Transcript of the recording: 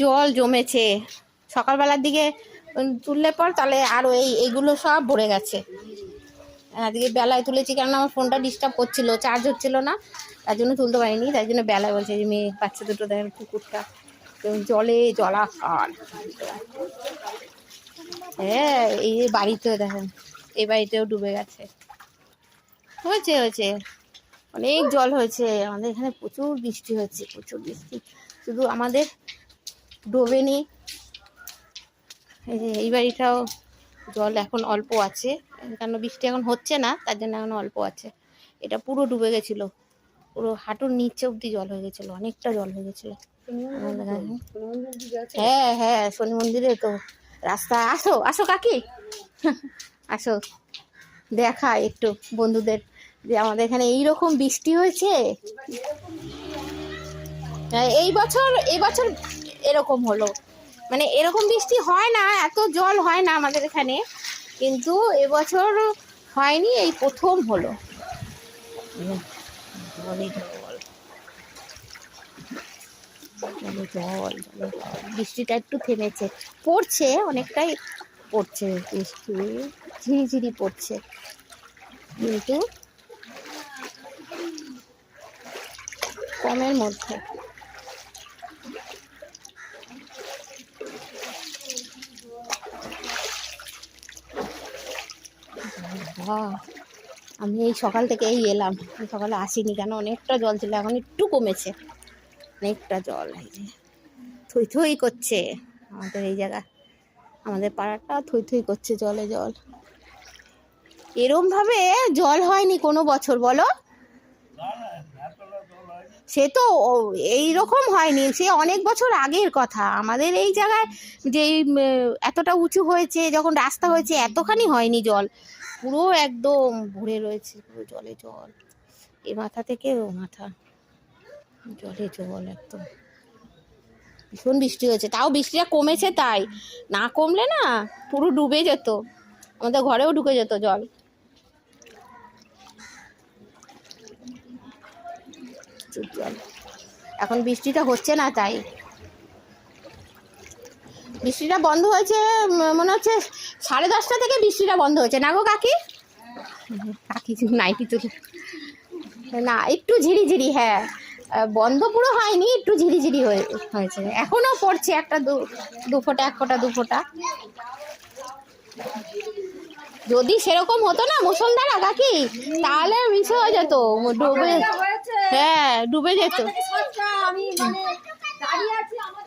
জল জমেছে। সকালবেলার দিকে তুললে পর তাহলে আরও এই, এইগুলো সব ভরে গেছে। আজকে বেলায় তুলেছি কারণ আমার ফোনটা ডিস্টার্ব করছিল চার্জ হচ্ছিল না, তার জন্য তুলতে পারিনি, তাই জন্য বেলায় বলছে যে, মেয়ে বাচ্চা দুটো, দেখেন কুকুরটা জলে জলাকার। হ্যাঁ এই যে বাড়িতেও দেখেন, এই বাড়িতেও ডুবে গেছে। হয়েছে হয়েছে। অনেক জল হয়েছে, আমাদের এখানে প্রচুর বৃষ্টি হয়েছে, প্রচুর বৃষ্টি। শুধু আমাদের ডোবেনি। এই যে এই বাড়িটাও জল এখন অল্প আছে। কারণ বৃষ্টি এখন হচ্ছে না তার জন্য এখন অল্প আছে। এটা পুরো ডুবে গেছিল। পুরো হাঁটুর নিচে অব্দি জল হয়ে গেছিল অনেকটা জল হয়ে গেছিল। হ্যাঁ হ্যাঁ শনি মন্দিরে তো। রাস্তা আসো আসো কাকি। আসো দেখা একটু বন্ধুদের যে আমাদের এখানে এইরকম বৃষ্টি হয়েছে। হ্যাঁ, এই বছর এই বছর এরকম হলো। মানে এরকম বৃষ্টি হয় না, এত জল হয় না আমাদের এখানে, কিন্তু এবছর হয়নি, এই প্রথম হলো। জলে বৃষ্টিটা একটু থেমেছে। পড়ছে, অনেকটাই পড়ছে, বৃষ্টি, ঝিরিঝিরি পড়ছে। কিন্তু কমের মধ্যে। আমি এই সকাল থেকে এই এলাম সকালে আসিনি কেন? অনেকটা জল ছিল, এখন একটু কমেছে। অনেকটা জল, এই যে। থই থই করছে। আমাদের এই জায়গা, আমাদের পাড়াটা থই থই করছে জলে জল। এরমভাবে জল হয়নি কোনো বছর, বলো? সে তো এই রকম হয়নি। সে অনেক বছর আগের কথা। আমাদের এই জায়গায় যে এতটা উঁচু হয়েছে, যখন রাস্তা হয়েছে, এতখানি হয়নি জল। পুরো একদম ভরে রয়েছে, পুরো জলে জল। এ মাথা থেকে ও মাথা। জলে জল একদম। ভীষণ বৃষ্টি হয়েছে। তাও বৃষ্টিটা কমেছে তাই। না কমলে না পুরো ডুবে যেত। আমাদের ঘরেও ঢুকে যেত জল। প্রচুর জল এখন বৃষ্টিটা হচ্ছে না তাই। বৃষ্টিটা বন্ধ হয়েছে মনে হচ্ছে সাড়ে দশটা থেকে বৃষ্টিটা বন্ধ হয়েছে। না গো কাকি? কাকি নাইটি তুলে। না একটু ঝিরিঝিরি হ্যাঁ। বন্ধ পুরো হয়নি একটু ঝিরিঝিরি হয়ে হয়েছে। এখনও পড়ছে একটা দু দু ফোঁটা এক ফোঁটা দু ফোঁটা। যদি সেরকম হতো না মুসলধারা কাকি তাহলে মিশে হয়ে যেত। ডুবে হ্যাঁ ডুবে যেত। আমি মানে দাঁড়িয়ে আছি আমার